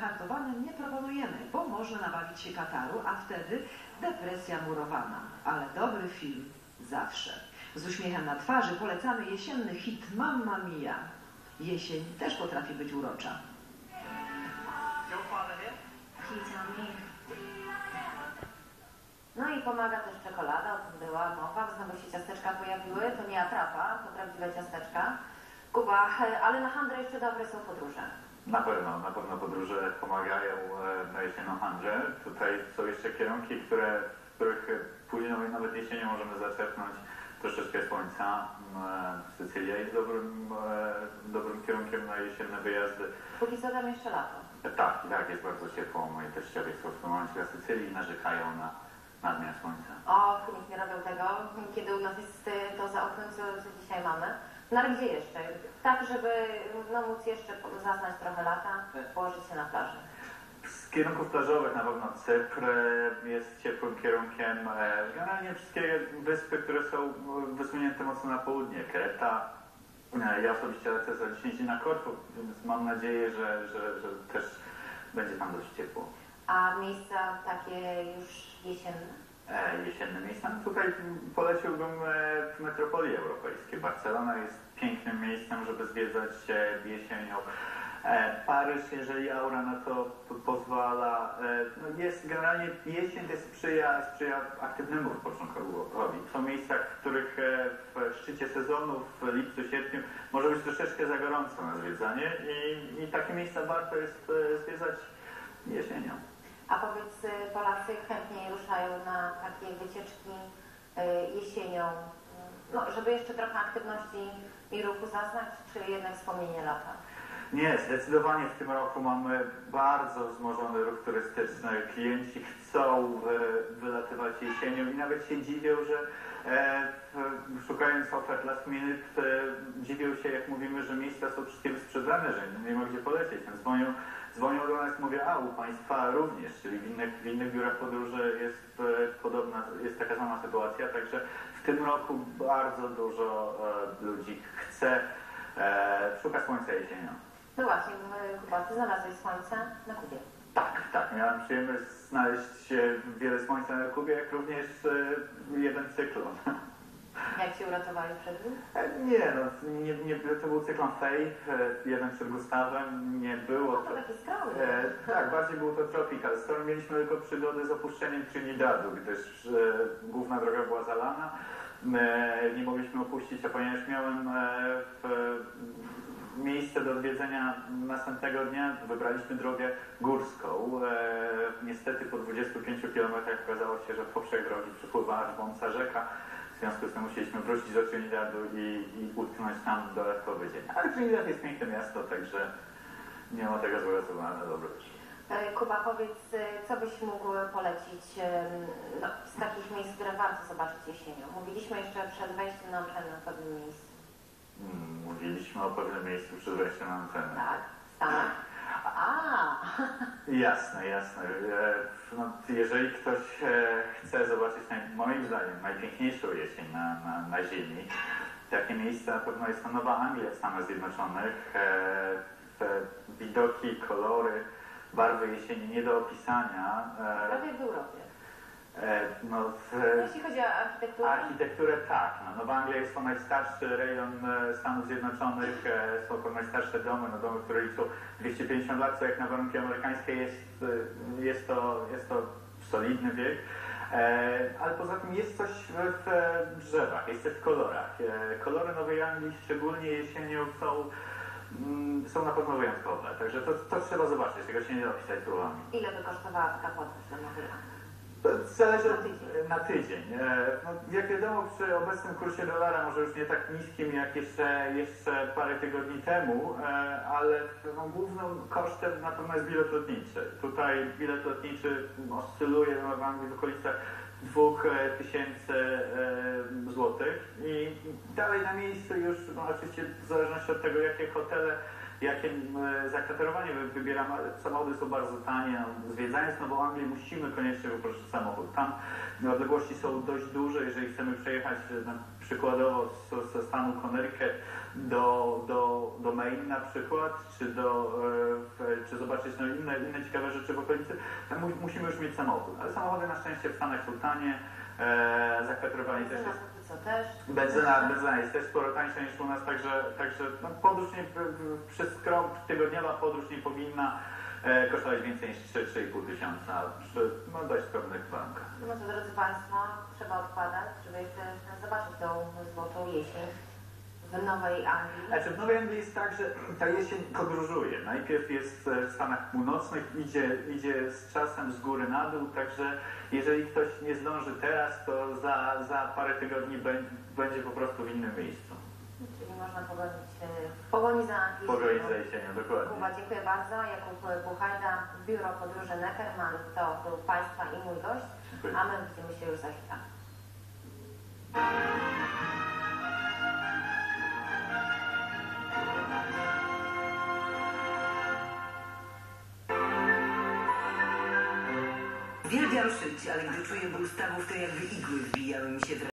hartowanym nie proponujemy, bo można nabawić się kataru, a wtedy depresja murowana. Ale dobry film zawsze. Z uśmiechem na twarzy polecamy jesienny hit Mamma Mia. Jesień też potrafi być urocza. No i pomaga też czekolada, o tym była mowa, znowu się ciasteczka pojawiły, to nie atrapa, to prawdziwe ciasteczka. Kuba, ale na handrę jeszcze dobre są podróże. Na pewno, na pewno podróże pomagają e, na jesienną handrę. Tutaj są jeszcze kierunki, które, w których późną i nawet jesienią możemy zaczerpnąć troszeczkę słońca. M, e, Sycylia jest dobrym, e, dobrym kierunkiem na jesienne wyjazdy. Póki co tam jeszcze lato. E, Tak, i tak jest bardzo ciepło. Moi teściowie są w tym momencie na Sycylii i narzekają na nadmiar słońca. Och, niech nie robią tego, kiedy u nas jest to za oknem, co dzisiaj mamy. No ale gdzie jeszcze? Tak, żeby no, móc jeszcze zaznać trochę lata, położyć się na plaży. Z kierunków plażowych na pewno Cypr jest ciepłym kierunkiem. E, Generalnie wszystkie wyspy, które są wysunięte mocno na południe. Kreta. E, Ja osobiście lecę za 10 dni na Korfu, więc mam nadzieję, że, że, że też będzie tam dość ciepło. A miejsca takie już jesienne? E, Jesienne miejsca. No Tutaj poleciłbym e, metropolii europejskie. Barcelona jest pięknym miejscem, żeby zwiedzać e, jesienią. Paryż, jeżeli aura na to po- pozwala, no jest generalnie jesień też sprzyja, sprzyja aktywnemu wypoczynkowi. Są miejsca, w których w szczycie sezonu, w lipcu, sierpniu może być troszeczkę za gorąco na zwiedzanie i, i takie miejsca warto jest zwiedzać jesienią. A powiedz, y, Polacy chętniej ruszają na takie wycieczki y, jesienią, no, żeby jeszcze trochę aktywności i ruchu zaznać, czy jednak wspomnienie lata? Nie, zdecydowanie w tym roku mamy bardzo wzmożony ruch turystyczny. Klienci chcą wy, wylatywać jesienią i nawet się dziwią, że e, szukając ofert last minute e, dziwią się, jak mówimy, że miejsca są wszystkie wysprzedane, że nie ma gdzie polecieć. Więc dzwonią, dzwonią do nas mówią, a u Państwa również, czyli w innych, w innych biurach podróży jest e, podobna, jest taka sama sytuacja, także w tym roku bardzo dużo e, ludzi chce, e, szuka słońca jesienią. No właśnie, y, Kuba, ty znalazłeś słońce na Kubie. Tak, tak. Miałem przyjemność znaleźć e, wiele słońca na Kubie, jak również e, jeden cyklon. Jak się uratowali przed nim? E, Nie, no, nie, nie, to był cyklon Fej, e, jeden przed Gustawem, nie było No to... to taki skromny. E, tak, bardziej był to Tropical Storm. Mieliśmy tylko przygody z opuszczeniem Trinidadu, gdyż e, główna droga była zalana. E, nie mogliśmy opuścić, a ponieważ miałem e, w, miejsce do odwiedzenia następnego dnia, wybraliśmy drogę górską. E, niestety po 25 km okazało się, że poprzek drogi przypływa aż wąsa rzeka. W związku z tym musieliśmy wrócić do Trinidadu i, i utknąć tam dodatkowy dzień. Ale Trinidad jest piękne miasto, także nie ma tego złego, co na dobre też. E, Kuba, powiedz, y, co byś mógł polecić y, no, z takich miejsc, które warto zobaczyć jesienią? Mówiliśmy jeszcze przed wejściem na antenę o pewnym miejscu. Mm, Mówiliśmy o pewnym miejscu przed wejściem na antenę. Tak, Stanach. A, Jasne, jasne. E, No, jeżeli ktoś e, chce zobaczyć, moim zdaniem, najpiękniejszą jesień na, na, na Ziemi, takie miejsce na pewno jest to Nowa Anglia w Stanach Zjednoczonych. E, te widoki, kolory, barwy jesieni nie do opisania. Prawie w Europie. E, no, w, No, jeśli chodzi o architekturę, Architekturę tak. No, Nowa Anglia jest to najstarszy rejon e, Stanów Zjednoczonych. E, są to najstarsze domy, no, domy, które liczą 250 lat, co jak na warunki amerykańskie jest, jest, to, jest to solidny wiek. Ale poza tym jest coś w, w drzewach, jest coś w kolorach. Kolory Nowej Anglii, szczególnie jesienią, są, mm, są na pewno wyjątkowe. Także to, to trzeba zobaczyć, tego się nie da opisać słowami. ile by kosztowała taka podróż do Nowej Anglii? To zależy Na tydzień. E, No, jak wiadomo, przy obecnym kursie dolara, może już nie tak niskim jak jeszcze, jeszcze parę tygodni temu, e, ale no, głównym kosztem na pewno jest bilet lotniczy. Tutaj bilet lotniczy oscyluje w Anglii w okolicach 2000 e, złotych i dalej na miejscu już, no, oczywiście w zależności od tego, jakie hotele jakie e, zakwaterowanie wy- wybieramy. Samochody są bardzo tanie. No, Zwiedzając Nową Anglię musimy koniecznie wypożyczyć samochód. Tam odległości są dość duże. Jeżeli chcemy przejechać e, na, przykładowo z- ze stanu Connecticut do, do, do Maine na przykład, czy, do, e, czy zobaczyć no, inne, inne ciekawe rzeczy w okolicy, tam mu, musimy już mieć samochód. Ale samochody na szczęście w Stanach są tanie. E, zakwaterowanie też jest też. Benzyna, benzyna jest też sporo tańsza niż u nas, także, także no, podróż nie, przez tygodniowa podróż nie powinna kosztować więcej niż 3-3,5 tysiąca przy no, dość skromnych warunkach. No to drodzy Państwo, trzeba odkładać, żeby jeszcze zobaczyć tą złotą jesień w Nowej Anglii. Znaczy w Nowej Anglii jest tak, że ta jesień podróżuje. Najpierw jest e, w Stanach Północnych, idzie, idzie z czasem z góry na dół, także jeżeli ktoś nie zdąży teraz, to za, za parę tygodni bę- będzie po prostu w innym miejscu. Można pogonić e, w pogoni za W pogoni za jesienią, dokładnie. Kuba, dziękuję bardzo. Jakub Buchajda, Biuro Podróży Neckerman to był Państwa i mój gość, Dziękuję. a my widzimy się już za chwilę. Uwielbiam szyć, ale gdy czuję ból stawów, to jakby igły wbijały mi się w